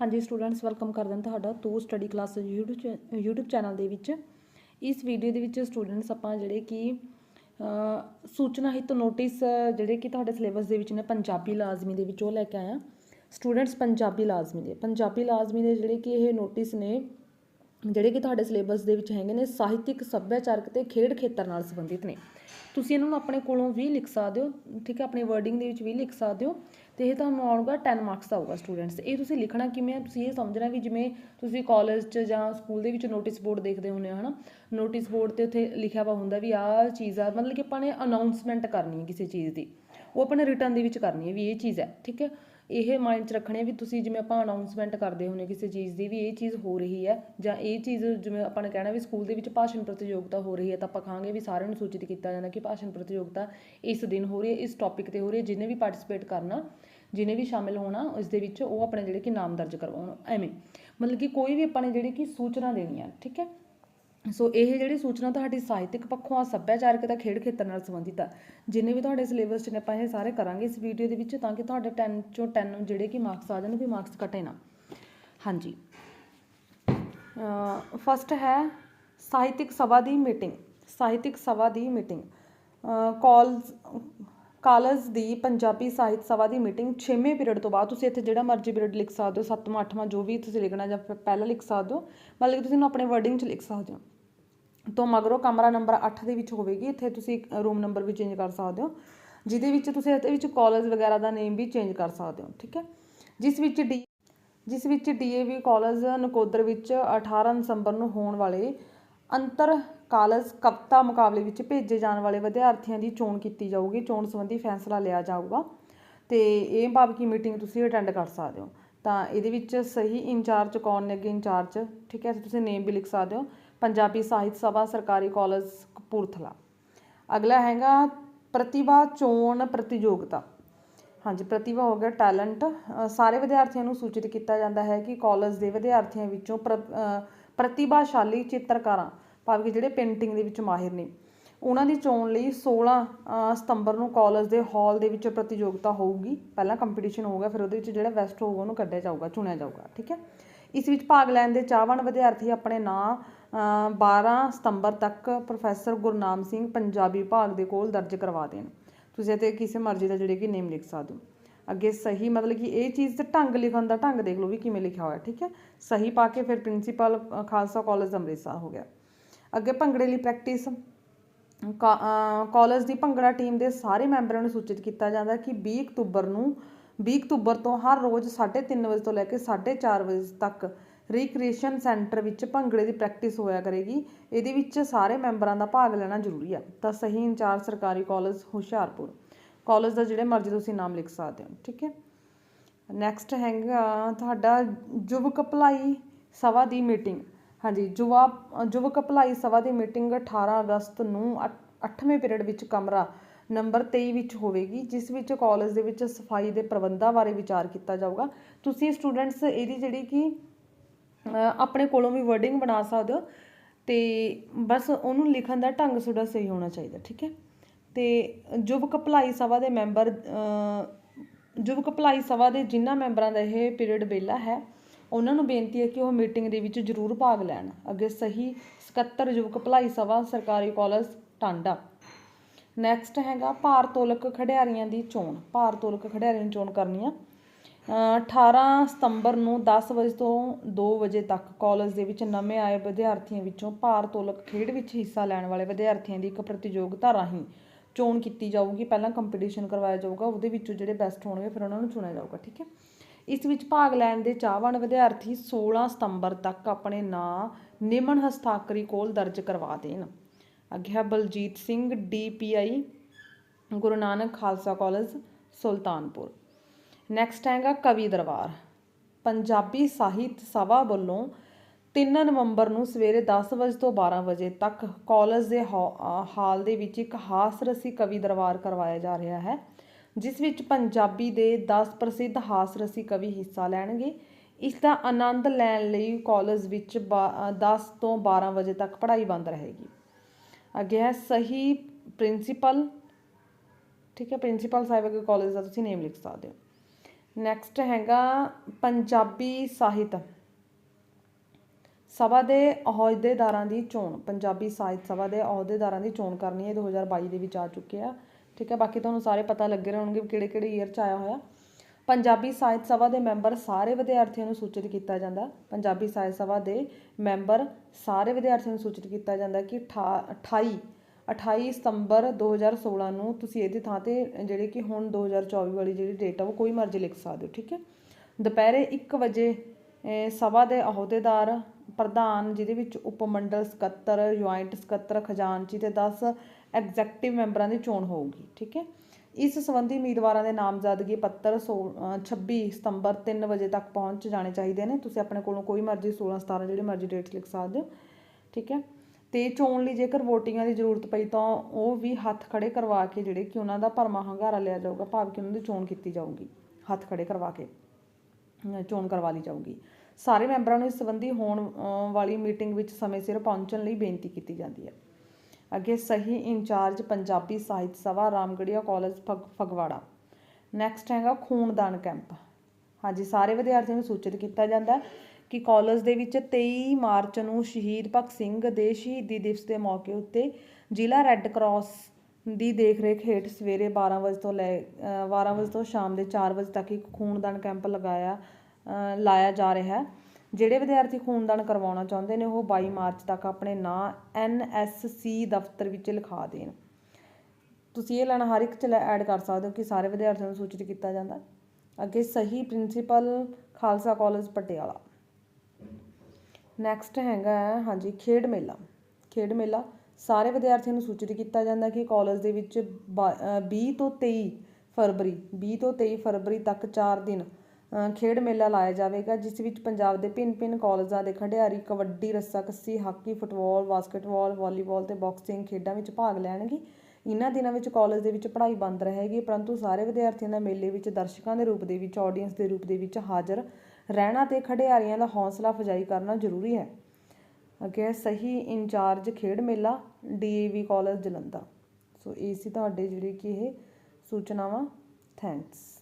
ਹਾਂਜੀ students welcome ਕਰਦੇ ਹਾਂ ਤੁਹਾਡਾ ਤੋ ਸਟੱਡੀ ਕਲਾਸ YouTube ਚੈ- YouTube ਚੈਨਲ ਦੇ ਵਿੱਚ। ਇਸ ਵੀਡੀਓ ਦੇ ਵਿੱਚ ਸਟੂਡੈਂਟਸ ਆਪਾਂ ਜਿਹੜੇ ਕਿ ਸੂਚਨਾ ਹਿੱਤ ਨੋਟਿਸ ਜਿਹੜੇ ਕਿ ਤੁਹਾਡੇ ਸਿਲੇਬਸ ਦੇ ਵਿੱਚ ਨੇ, ਪੰਜਾਬੀ ਲਾਜ਼ਮੀ ਦੇ ਵਿੱਚ ਉਹ ਲੈ ਕੇ ਆਇਆ। ਸਟੂਡੈਂਟਸ ਪੰਜਾਬੀ ਲਾਜ਼ਮੀ ਦੇ, ਪੰਜਾਬੀ ਲਾਜ਼ਮੀ ਦੇ ਜਿਹੜੇ ਕਿ ਇਹ ਨੋਟਿਸ ਨੇ ਜਿਹੜੇ ਕਿ ਤੁਹਾਡੇ ਸਿਲੇਬਸ ਦੇ ਵਿੱਚ ਹੈਗੇ ਨੇ, ਸਾਹਿਤਿਕ, ਸੱਭਿਆਚਾਰਕ ਤੇ ਖੇਡ ਖੇਤਰ ਨਾਲ ਸੰਬੰਧਿਤ ਨੇ। ਤੁਸੀਂ ਇਹਨਾਂ ਨੂੰ ਆਪਣੇ ਕੋਲੋਂ ਵੀ ਲਿਖ ਸਕਦੇ ਹੋ, ਠੀਕ ਹੈ, ਆਪਣੇ ਵਰਡਿੰਗ ਦੇ ਵਿੱਚ ਵੀ ਲਿਖ ਸਕਦੇ ਹੋ ਤੇ ਇਹ ਤੁਹਾਨੂੰ ਆਊਗਾ 10 ਮਾਰਕਸ ਦਾ ਆਊਗਾ ਸਟੂਡੈਂਟਸ ਇਹ ਤੁਸੀਂ ਲਿਖਣਾ ਕਿਵੇਂ ਹੈ? ਤੁਸੀਂ ਇਹ ਸਮਝਣਾ ਵੀ ਜਿਵੇਂ ਤੁਸੀਂ ਕਾਲਜ 'ਚ ਜਾਂ ਸਕੂਲ ਦੇ ਵਿੱਚ ਨੋਟਿਸ ਬੋਰਡ ਦੇਖਦੇ ਹੁੰਦੇ ਹੋ, ਹਨਾ? ਨੋਟਿਸ ਬੋਰਡ ਤੇ ਉੱਥੇ ਲਿਖਿਆ ਵਾ ਹੁੰਦਾ ਵੀ ਆਹ ਚੀਜ਼ ਆ, ਮਤਲਬ ਕਿ ਆਪਾਂ ਨੇ ਅਨਾਉਂਸਮੈਂਟ ਕਰਨੀ ਹੈ ਕਿਸੇ ਚੀਜ਼ ਦੀ। ਉਹ ਆਪਾਂ ਨੇ ਰਿਟਰਨ ਦੇ ਵਿੱਚ ਕਰਨੀ ਹੈ ਵੀ ਇਹ ਚੀਜ਼ ਹੈ, ਠੀਕ ਹੈ? ਇਹ ਮਾਈਂਡ 'ਚ ਰੱਖਣੇ ਵੀ ਤੁਸੀਂ ਜਿਵੇਂ ਆਪਾਂ ਅਨਾਉਂਸਮੈਂਟ ਕਰਦੇ ਹੁੰਦੇ ਕਿਸੇ ਚੀਜ਼ ਦੀ ਵੀ ਇਹ ਚੀਜ਼ ਹੋ ਰਹੀ ਹੈ ਜਾਂ ਇਹ ਚੀਜ਼ ਜਿਵੇਂ ਆਪਾਂ ਨੇ ਕਹਿਣਾ ਵੀ ਸਕੂਲ ਦੇ ਵਿੱਚ ਭਾਸ਼ਣ ਪ੍ਰਤੀਯੋਗਤਾ ਹੋ ਰਹੀ ਹੈ ਤਾਂ ਆਪਾਂ ਕਹਾਂਗੇ ਵੀ ਸਾਰਿਆਂ ਨੂੰ ਸੂਚਿਤ ਕੀਤਾ ਜਾਂਦਾ ਕਿ ਭਾਸ਼ਣ ਪ੍ਰਤੀਯੋਗਤਾ ਇਸ ਦਿਨ ਹੋ ਰਹੀ ਹੈ, ਇਸ ਟੌਪਿਕ ਤੇ ਹੋ ਰਹੀ ਹੈ, ਜਿਹਨੇ ਵੀ ਪਾਰਟਿਸਿਪੇਟ ਕਰਨਾ, ਜਿਹਨੇ ਵੀ ਸ਼ਾਮਿਲ ਹੋਣਾ ਇਸ ਦੇ ਵਿੱਚ ਉਹ ਆਪਣੇ ਜਿਹੜੇ ਕਿ ਨਾਮ ਦਰਜ ਕਰਵਾਉਣ, ਐਵੇਂ। ਮਤਲਬ ਕਿ ਕੋਈ ਵੀ ਆਪਾਂ ਨੇ ਜਿਹੜੇ ਕਿ ਸੂਚਨਾ ਦੇਣੀ ਹੈ ਠੀਕ ਹੈ? ਸੋ ਇਹ ਜਿਹੜੀ ਸੂਚਨਾ ਤੁਹਾਡੀ ਸਾਹਿਤਿਕ ਪੱਖੋਂ ਆ, ਸੱਭਿਆਚਾਰਕ ਦਾ ਖੇਡ ਖੇਤਰ ਨਾਲ ਸੰਬੰਧਿਤ ਆ, ਜਿੰਨੇ ਵੀ ਤੁਹਾਡੇ ਸਿਲੇਬਸ 'ਚ ਨੇ, ਆਪਾਂ ਇਹ ਸਾਰੇ ਕਰਾਂਗੇ ਇਸ ਵੀਡੀਓ ਦੇ ਵਿੱਚ ਤਾਂ ਕਿ ਤੁਹਾਡੇ 10 ਚੋਂ 10 ਜਿਹੜੇ ਕਿ ਮਾਰਕਸ ਆ ਜਾਣ ਵੀ ਮਾਰਕਸ ਘਟੇ ਨਾ। ਹਾਂਜੀ। ਫਸਟ ਹੈ ਸਾਹਿਤਿਕ ਸਭਾ ਦੀ ਮੀਟਿੰਗ ਸਾਹਿਤਿਕ ਸਭਾ ਦੀ ਮੀਟਿੰਗ ਕਾਲਜ ਕਾਲਜ ਦੀ ਪੰਜਾਬੀ ਸਾਹਿਤ ਸਭਾ ਦੀ ਮੀਟਿੰਗ 6ਵੇਂ ਪੀਰੀਅਡ ਤੋਂ ਬਾਅਦ ਤੁਸੀਂ ਇੱਥੇ ਜਿਹੜਾ ਮਰਜ਼ੀ ਪੀਰੀਅਡ ਲਿਖ ਸਕਦੇ ਹੋ 7ਵਾਂ 8ਵਾਂ ਜੋ ਵੀ ਤੁਸੀਂ ਲਿਖਣਾ ਜਾਂ ਪਹਿਲਾਂ ਲਿਖ ਸਕਦੇ ਹੋ, ਮਤਲਬ ਕਿ ਤੁਸੀਂ ਇਹਨੂੰ ਆਪਣੇ ਵਰਡਿੰਗ 'ਚ ਲਿਖ ਸਕਦੇ ਹੋ। ਤੋਂ ਮਗਰੋਂ ਕਮਰਾ ਨੰਬਰ 8 ਦੇ ਵਿੱਚ ਹੋਵੇਗੀ। ਇੱਥੇ ਤੁਸੀਂ ਰੂਮ ਨੰਬਰ ਵੀ ਚੇਂਜ ਕਰ ਸਕਦੇ ਹੋ, ਜਿਹਦੇ ਵਿੱਚ ਤੁਸੀਂ ਇਹਦੇ ਵਿੱਚ ਕਾਲਜ ਵਗੈਰਾ ਦਾ ਨੇਮ ਵੀ ਚੇਂਜ ਕਰ ਸਕਦੇ ਹੋ, ਠੀਕ ਹੈ? ਜਿਸ ਵਿੱਚ ਡੀ ਜਿਸ ਵਿੱਚ ਡੀਏਵੀ ਕਾਲਜ ਨਕੋਦਰ ਵਿੱਚ 18 ਦਸੰਬਰ ਨੂੰ ਹੋਣ ਵਾਲੇ ਅੰਤਰ ਕਾਲਜ ਕਵਿਤਾ ਮੁਕਾਬਲੇ ਵਿੱਚ ਭੇਜੇ ਜਾਣ ਵਾਲੇ ਵਿਦਿਆਰਥੀਆਂ ਦੀ ਚੋਣ ਕੀਤੀ ਜਾਊਗੀ। ਚੋਣ ਸੰਬੰਧੀ ਫੈਸਲਾ ਲਿਆ ਜਾਊਗਾ ਤੇ ਇਹ ਭਾਵ ਕੀ ਮੀਟਿੰਗ ਤੁਸੀਂ ਅਟੈਂਡ ਕਰ ਸਕਦੇ ਹੋ। ਤਾਂ ਇਹਦੇ ਵਿੱਚ ਸਹੀ ਇੰਚਾਰਜ ਕੌਣ ਨੇ ਅੱਗੇ ਇੰਚਾਰਜ, ਠੀਕ ਹੈ? ਤੁਸੀਂ ਨੇਮ ਵੀ ਲਿਖ ਸਕਦੇ ਹੋ। ਪੰਜਾਬੀ ਸਾਹਿਤ ਸਭਾ, ਸਰਕਾਰੀ ਕਾਲਜ, ਕਪੂਰਥਲਾ। ਅਗਲਾ ਹੈਗਾ ਪ੍ਰਤਿਭਾ ਚੋਣ ਪ੍ਰਤੀਯੋਗਤਾ। ਹਾਂਜੀ, ਪ੍ਰਤਿਭਾ ਹੋ ਗਿਆ ਟੈਲੈਂਟ। ਸਾਰੇ ਵਿਦਿਆਰਥੀਆਂ ਨੂੰ ਸੂਚਿਤ ਕੀਤਾ ਜਾਂਦਾ ਹੈ ਕਿ ਕਾਲਜ ਦੇ ਵਿਦਿਆਰਥੀਆਂ ਵਿੱਚੋਂ ਪ੍ਰਤਿਭਾਸ਼ਾਲੀ ਚਿੱਤਰਕਾਰਾਂ, ਭਾਵ ਕਿ ਜਿਹੜੇ ਪੇਂਟਿੰਗ ਦੇ ਵਿੱਚ ਮਾਹਿਰ ਨੇ, ਉਹਨਾਂ ਦੀ ਚੋਣ ਲਈ 16 ਸਤੰਬਰ ਨੂੰ ਕਾਲਜ ਦੇ ਹਾਲ ਦੇ ਵਿੱਚ ਪ੍ਰਤੀਯੋਗਤਾ ਹੋਊਗੀ। ਪਹਿਲਾਂ ਕੰਪੀਟੀਸ਼ਨ ਹੋਊਗਾ, ਫਿਰ ਉਹਦੇ ਵਿੱਚ ਜਿਹੜਾ ਬੈਸਟ ਹੋਊਗਾ ਉਹਨੂੰ ਕੱਢਿਆ ਜਾਊਗਾ, ਚੁਣਿਆ ਜਾਊਗਾ, ਠੀਕ ਹੈ? ਇਸ ਵਿੱਚ ਭਾਗ ਲੈਣ ਦੇ ਚਾਹਵਾਨ ਵਿਦਿਆਰਥੀ ਆਪਣੇ ਨਾਂ 12 ਸਤੰਬਰ ਤੱਕ ਪ੍ਰੋਫੈਸਰ ਗੁਰਨਾਮ ਸਿੰਘ ਪੰਜਾਬੀ ਵਿਭਾਗ ਦੇ ਕੋਲ ਦਰਜ ਕਰਵਾ ਦੇਣ। ਤੁਸੀਂ ਇੱਥੇ ਕਿਸੇ ਮਰਜ਼ੀ ਦਾ ਜਿਹੜੇ ਕਿ ਨੇਮ ਲਿਖ ਸਕਦੇ ਹੋ। ਅੱਗੇ ਸਹੀ ਮਤਲਬ ਕਿ ਇਹ ਚੀਜ਼ ਤੇ ਢੰਗ ਲਿਖਣ ਦਾ ਢੰਗ ਦੇਖ ਲਓ ਵੀ ਕਿਵੇਂ ਲਿਖਿਆ ਹੋਇਆ, ਠੀਕ ਹੈ? ਸਹੀ ਪਾ ਕੇ ਫਿਰ ਪ੍ਰਿੰਸੀਪਲ ਖਾਲਸਾ ਕਾਲਜ ਅੰਮ੍ਰਿਤਸਰ ਹੋ ਗਿਆ। ਅੱਗੇ ਭੰਗੜੇ ਲਈ ਪ੍ਰੈਕਟਿਸ ਕਾਲਜ ਦੀ ਭੰਗੜਾ ਟੀਮ ਦੇ ਸਾਰੇ ਮੈਂਬਰਾਂ ਨੂੰ ਸੂਚਿਤ ਕੀਤਾ ਜਾਂਦਾ ਕਿ 20 ਅਕਤੂਬਰ ਨੂੰ 20 ਅਕਤੂਬਰ ਤੋਂ ਹਰ ਰੋਜ਼ 3:30 ਵਜੇ ਤੋਂ ਲੈ ਕੇ 4:30 ਵਜੇ ਤੱਕ ਰੀਕ੍ਰੀਏਸ਼ਨ ਸੈਂਟਰ ਵਿੱਚ ਭੰਗੜੇ ਦੀ ਪ੍ਰੈਕਟਿਸ ਹੋਇਆ ਕਰੇਗੀ। ਇਹਦੇ ਵਿੱਚ ਸਾਰੇ ਮੈਂਬਰਾਂ ਦਾ ਭਾਗ ਲੈਣਾ ਜ਼ਰੂਰੀ ਆ। ਤਾਂ ਸਹੀ ਇੰਚਾਰਜ ਸਰਕਾਰੀ ਕਾਲਜ ਹੁਸ਼ਿਆਰਪੁਰ। ਕਾਲਜ ਦਾ ਜਿਹੜੇ ਮਰਜ਼ੀ ਤੁਸੀਂ ਨਾਮ ਲਿਖ ਸਕਦੇ ਹੋ, ਠੀਕ ਹੈ? ਨੈਕਸਟ ਹੈਗਾ ਤੁਹਾਡਾ ਯੁਵਕ ਭਲਾਈ ਸਭਾ ਦੀ ਮੀਟਿੰਗ ਹਾਂਜੀ ਯੁਵਾ ਯੁਵਕ ਭਲਾਈ ਸਭਾ ਦੀ ਮੀਟਿੰਗ 18 ਅਗਸਤ ਨੂੰ 8ਵੇਂ ਪੀਰੀਅਡ ਵਿੱਚ ਕਮਰਾ ਨੰਬਰ 23 ਵਿੱਚ ਹੋਵੇਗੀ, ਜਿਸ ਵਿੱਚ ਕਾਲਜ ਦੇ ਵਿੱਚ ਸਫ਼ਾਈ ਦੇ ਪ੍ਰਬੰਧਾਂ ਬਾਰੇ ਵਿਚਾਰ ਕੀਤਾ ਜਾਊਗਾ। ਤੁਸੀਂ ਸਟੂਡੈਂਟਸ ਇਹਦੀ ਜਿਹੜੀ ਕਿ ਆਪਣੇ ਕੋਲੋਂ ਵੀ ਵਰਡਿੰਗ ਬਣਾ ਸਕਦੇ ਹੋ ਤੇ ਬਸ ਉਹਨੂੰ ਲਿਖਣ ਦਾ ਢੰਗ ਤੁਹਾਡਾ ਸਹੀ ਹੋਣਾ ਚਾਹੀਦਾ ਠੀਕ ਹੈ? ਤੇ ਯੁਵਕ ਭਲਾਈ ਸਭਾ ਦੇ ਮੈਂਬਰ ਅ, ਯੁਵਕ ਭਲਾਈ ਸਭਾ ਦੇ ਜਿਨ੍ਹਾਂ ਮੈਂਬਰਾਂ ਦਾ ਇਹ ਪੀਰੀਅਡ ਵਿਹਲਾ ਹੈ ਉਹਨਾਂ ਨੂੰ ਬੇਨਤੀ ਹੈ ਕਿ ਉਹ ਮੀਟਿੰਗ ਦੇ ਵਿੱਚ ਜ਼ਰੂਰ ਭਾਗ ਲੈਣ ਅੱਗੇ ਸਹੀ ਸਕੱਤਰ ਯੁਵਕ ਭਲਾਈ ਸਭਾ ਸਰਕਾਰੀ ਕਾਲਜ ਟਾਂਡਾ। ਨੈਕਸਟ ਹੈਗਾ ਭਾਰ ਤੋਲਕ ਖਿਡਾਰੀਆਂ ਦੀ ਚੋਣ ਭਾਰ ਤੋਲਕ ਖਿਡਾਰੀਆਂ ਦੀ ਚੋਣ ਕਰਨੀ ਆ। 18 ਸਤੰਬਰ ਨੂੰ 10 ਵਜੇ ਤੋਂ 2 ਵਜੇ ਤੱਕ ਕਾਲਜ ਦੇ ਵਿੱਚ ਨਵੇਂ ਆਏ ਵਿਦਿਆਰਥੀਆਂ ਵਿੱਚੋਂ ਭਾਰਤੋਲਕ ਖੇਡ ਵਿੱਚ ਹਿੱਸਾ ਲੈਣ ਵਾਲੇ ਵਿਦਿਆਰਥੀਆਂ ਦੀ ਇੱਕ ਪ੍ਰਤੀਯੋਗਤਾ ਰਾਹੀਂ ਚੋਣ ਕੀਤੀ ਜਾਊਗੀ। ਪਹਿਲਾਂ ਕੰਪੀਟੀਸ਼ਨ ਕਰਵਾਇਆ ਜਾਊਗਾ, ਉਹਦੇ ਵਿੱਚੋਂ ਜਿਹੜੇ ਬੈਸਟ ਹੋਣਗੇ ਫਿਰ ਉਹਨਾਂ ਨੂੰ ਚੁਣਿਆ ਜਾਊਗਾ, ਠੀਕ ਹੈ? ਇਸ ਵਿੱਚ ਭਾਗ ਲੈਣ ਦੇ ਚਾਹਵਾਨ ਵਿਦਿਆਰਥੀ 16 ਸਤੰਬਰ ਤੱਕ ਆਪਣੇ ਨਾਂ ਨਿਮਨ ਹਸਤਾਖਰੀ ਕੋਲ ਦਰਜ ਕਰਵਾ ਦੇਣ। ਅੱਗੇ ਹੈ Baljit Singh DPI Guru Nanak Khalsa college, Sultanpur. Next ਹੈਗਾ ਕਵੀ ਦਰਬਾਰ। ਪੰਜਾਬੀ ਸਾਹਿਤ ਸਭਾ ਵੱਲੋਂ 3 ਨਵੰਬਰ ਨੂੰ ਸਵੇਰੇ 10 ਵਜੇ ਤੋਂ 12 ਵਜੇ ਤੱਕ ਕਾਲਜ ਦੇਹਾ- ਅ, ਹਾਲ ਦੇ ਵਿੱਚ ਇੱਕ ਹਾਸ ਰਸੀ ਕਵੀ ਦਰਬਾਰ ਕਰਵਾਇਆ ਜਾ ਰਿਹਾ ਹੈ ਜਿਸ ਵਿੱਚ ਪੰਜਾਬੀ ਦੇ 10 ਪ੍ਰਸਿੱਧ ਹਾਸ ਰਸੀ ਕਵੀ ਹਿੱਸਾ ਲੈਣਗੇ। ਇਸ ਦਾ ਆਨੰਦ ਲੈਣ ਲਈ ਕਾਲਜ ਵਿੱਚ 10 ਤੋਂ 12 ਵਜੇ ਤੱਕ ਪੜ੍ਹਾਈ ਬੰਦ ਰਹੇਗੀ। ਅੱਗੇ ਹੈ ਸਹੀ ਪ੍ਰਿੰਸੀਪਲ। ਠੀਕ ਹੈ ਪ੍ਰਿੰਸੀਪਲ ਸਾਹਿਬ ਅਗੇ ਕਾਲਜ ਦਾ ਤੁਸੀਂ ਨੇਮ ਲਿਖ ਸਕਦੇ ਹੋ। ਨੈਕਸਟ ਹੈਗਾ ਪੰਜਾਬੀ ਸਾਹਿਤ। ਸਭਾ ਦੇ ਅਹੁਦੇਦਾਰਾਂ ਦੀ ਚੋਣ। ਪੰਜਾਬੀ ਸਾਹਿਤ ਸਭਾ ਦੇ ਅਹੁਦੇਦਾਰਾਂ ਦੀ ਚੋਣ ਕਰਨੀ ਹੈ। 2022 ਦੇ ਵਿੱਚ ਆ ਚੁੱਕੇ ਆ। ਠੀਕ ਹੈ, ਬਾਕੀ ਤੁਹਾਨੂੰ ਸਾਰੇ ਪਤਾ ਲੱਗੇ ਹੋਣਗੇ ਵੀ ਕਿਹੜੇ ਕਿਹੜੇ ਈਅਰ ਚ ਆਇਆ ਹੋਇਆ। ਪੰਜਾਬੀ ਸਾਹਿਤ ਸਭਾ ਦੇ ਮੈਂਬਰ ਸਾਰੇ ਵਿਦਿਆਰਥੀਆਂ ਨੂੰ ਸੂਚਿਤ ਕੀਤਾ ਜਾਂਦਾ। ਪੰਜਾਬੀ ਸਾਹਿਤ ਸਭਾ ਦੇ ਮੈਂਬਰ ਸਾਰੇ ਵਿਦਿਆਰਥੀਆਂ ਨੂੰ ਸੂਚਿਤ ਕੀਤਾ ਜਾਂਦਾ ਕਿ 28 28 ਸਤੰਬਰ 2016 ਨੂੰ ਤੁਸੀਂ ਇਹਦੀ ਥਾਂ ਤੇ, ਜਿਹੜੇ ਕਿ ਹੁਣ 2024 ਵਾਲੀ ਜਿਹੜੀ ਡੇਟ ਆ, ਉਹ ਕੋਈ ਮਰਜ਼ੀ ਲਿਖ ਸਕਦੇ ਹੋ, ਠੀਕ ਹੈ? ਦੁਪਹਿਰੇ 1 ਵਜੇ ਸਭਾ ਦੇ ਅਹੁਦੇਦਾਰ, ਪ੍ਰਧਾਨ, ਜਿਹਦੇ ਵਿੱਚ ਉਪ ਮੰਡਲ ਸਕੱਤਰ ਜੁਆਇੰਟ ਸਕੱਤਰ, ਖਜ਼ਾਨਚੀ ਤੇ 10 ਐਗਜ਼ੈਕਟਿਵ ਮੈਂਬਰਾਂ ਦੀ ਚੋਣ ਹੋਊਗੀ, ਠੀਕ ਹੈ? ਇਸ ਸੰਬੰਧੀ ਉਮੀਦਵਾਰਾਂ ਦੇ ਨਾਮਜ਼ਦਗੀ ਪੱਤਰ ਸੋ- ਅਹ 26 ਸਤੰਬਰ 3 ਵਜੇ ਤੱਕ ਪਹੁੰਚ ਜਾਣੇ ਚਾਹੀਦੇ ਨੇ। ਤੁਸੀਂ ਆਪਣੇ ਕੋਲੋਂ ਕੋਈ ਮਰਜ਼ੀ 16 17 ਜਿਹੜੇ ਮਰਜ਼ੀ ਡੇਟਸ ਲਿਖ ਸਕਦੇ ਹੋ, ਠੀਕ ਹੈ? ਤੇ ਚੋਣ ਲਈ ਜੇਕਰ ਵੋਟਿੰਗਾਂ ਦੀ ਜ਼ਰੂਰਤ ਪਈ ਤਾਂ ਉਹ ਵੀ ਹੱਥ ਖੜੇ ਕਰਵਾ ਕੇ ਜਿਹੜੇ ਕਿ ਉਹਨਾਂ ਦਾ ਭਰਮਾ ਹੰਗਾਰਾ ਲਿਆ ਜਾਊਗਾ, ਭਾਵ ਕਿ ਉਹਨਾਂ ਦੀ ਚੋਣ ਕੀਤੀ ਜਾਊਗੀ। ਹੱਥ ਖੜੇ ਕਰਵਾ ਕੇ ਚੋਣ ਕਰਵਾ ਲਈ ਜਾਊਗੀ। ਸਾਰੇ ਮੈਂਬਰਾਂ ਨੂੰ ਇਸ ਸੰਬੰਧੀ ਹੋਣ ਵਾਲੀ ਮੀਟਿੰਗ ਵਿੱਚ ਸਮੇਂ ਸਿਰ ਪਹੁੰਚਣ ਲਈ ਬੇਨਤੀ ਕੀਤੀ ਜਾਂਦੀ ਹੈ। ਅੱਗੇ ਸਹੀ ਇੰਚਾਰਜ ਪੰਜਾਬੀ ਸਾਹਿਤ ਸਭਾ ਰਾਮਗੜੀਆ ਕਾਲਜ, ਫਗ, ਫਗਵਾੜਾ। ਨੈਕਸਟ ਹੈਗਾ ਖੂਨਦਾਨ ਕੈਂਪ। ਹਾਂਜੀ, ਸਾਰੇ ਵਿਦਿਆਰਥੀਆਂ ਨੂੰ ਸੂਚਿਤ ਕੀਤਾ ਜਾਂਦਾ ਕਿ ਕਾਲਜ ਦੇ ਵਿੱਚ 23 ਮਾਰਚ ਨੂੰ ਸ਼ਹੀਦ ਭਗਤ ਸਿੰਘ ਦੇ ਸ਼ਹੀਦੀ ਦਿਵਸ ਦੇ ਮੌਕੇ ਉੱਤੇ ਜ਼ਿਲ੍ਹਾ ਰੈੱਡ ਕਰਾਸ ਦੀ ਦੇਖਰੇਖ ਹੇਠ ਸਵੇਰੇ 12 ਵਜੇ ਤੋਂ ਲੈ ਅ, 12 ਵਜੇ ਤੋਂ ਸ਼ਾਮ ਦੇ 4 ਵਜੇ ਤੱਕ ਇੱਕ ਖੂਨਦਾਨ ਕੈਂਪ ਲਗਾਇਆ ਲਾਇਆ ਜਾ ਰਿਹਾ। ਹੈ ਜਿਹੜੇ ਵਿਦਿਆਰਥੀ ਖੂਨਦਾਨ ਕਰਵਾਉਣਾ ਚਾਹੁੰਦੇ ਨੇ ਉਹ 22 ਮਾਰਚ ਤੱਕ ਆਪਣੇ ਨਾਂ ਐਨਐਸਸੀ ਦਫ਼ਤਰ ਵਿੱਚ ਲਿਖਾ ਦੇਣ। ਤੁਸੀਂ ਇਹ ਲੈਣਾ ਹਰ ਇੱਕ ਚ ਐਡ ਕਰ ਸਕਦੇ ਹੋ ਕਿ ਸਾਰੇ ਵਿਦਿਆਰਥੀਆਂ ਨੂੰ ਸੂਚਿਤ ਕੀਤਾ ਜਾਂਦਾ। ਅੱਗੇ ਸਹੀ principal Khalsa college Patiala. Next ਹੈਗਾ ਹੈ, ਹਾਂਜੀ ਖੇਡ ਮੇਲਾ। ਖੇਡ ਮੇਲਾ ਸਾਰੇ ਵਿਦਿਆਰਥੀਆਂ ਨੂੰ ਸੂਚਿਤ ਕੀਤਾ ਜਾਂਦਾ ਕਿ ਕਾਲਜ ਦੇ ਵਿੱਚ ਬਾ- ਅ, 20 ਤੋਂ 23 ਫਰਵਰੀ 20 ਤੋਂ 23 ਫਰਵਰੀ ਤੱਕ 4 ਦਿਨ ਖੇਡ ਮੇਲਾ ਲਾਇਆ ਜਾਵੇਗਾ ਜਿਸ ਵਿੱਚ ਪੰਜਾਬ ਦੇ ਭਿੰਨ-ਭਿੰਨ ਕਾਲਜਾਂ ਦੇ ਖਿਡਾਰੀ ਕਬੱਡੀ ਰੱਸਾਕੱਸੀ ਹਾਕੀ ਫੁੱਟਬਾਲ ਬਾਸਕਟਬਾਲ ਵਾਲੀਬਾਲ ਤੇ ਬਾਕਸਿੰਗ ਖੇਡਾਂ ਵਿੱਚ ਭਾਗ ਲੈਣਗੇ। ਇਹਨਾਂ ਦਿਨਾਂ ਵਿੱਚ ਕਾਲਜ ਦੇ ਵਿੱਚ ਪੜ੍ਹਾਈ ਬੰਦ ਰਹੇਗੀ ਪਰੰਤੂ ਸਾਰੇ ਵਿਦਿਆਰਥੀਆਂ ਦਾ ਮੇਲੇ ਵਿੱਚ ਦਰਸ਼ਕਾਂ ਦੇ ਰੂਪ ਦੇ ਵਿੱਚ ਆਡੀਅנס ਦੇ ਰੂਪ ਦੇ ਵਿੱਚ ਹਾਜ਼ਰ ਰਹਿਣਾ ਤੇ ਖਿਡਾਰੀਆਂ ਦਾ ਹੌਸਲਾ ਅਫਜ਼ਾਈ ਕਰਨਾ ਜ਼ਰੂਰੀ ਹੈ। ਅੱਗੇ ਸਹੀ ਇੰਚਾਰਜ ਖੇਡ ਮੇਲਾ, ਡੀਏਵੀ ਕਾਲਜ ਜਲੰਧਰ। ਸੋ, ਇਹ ਸੀ ਤੁਹਾਡੇ ਜਿਹੜੇ ਕਿ ਇਹ ਸੂਚਨਾਵਾਂ। ਥੈਂਕਸ।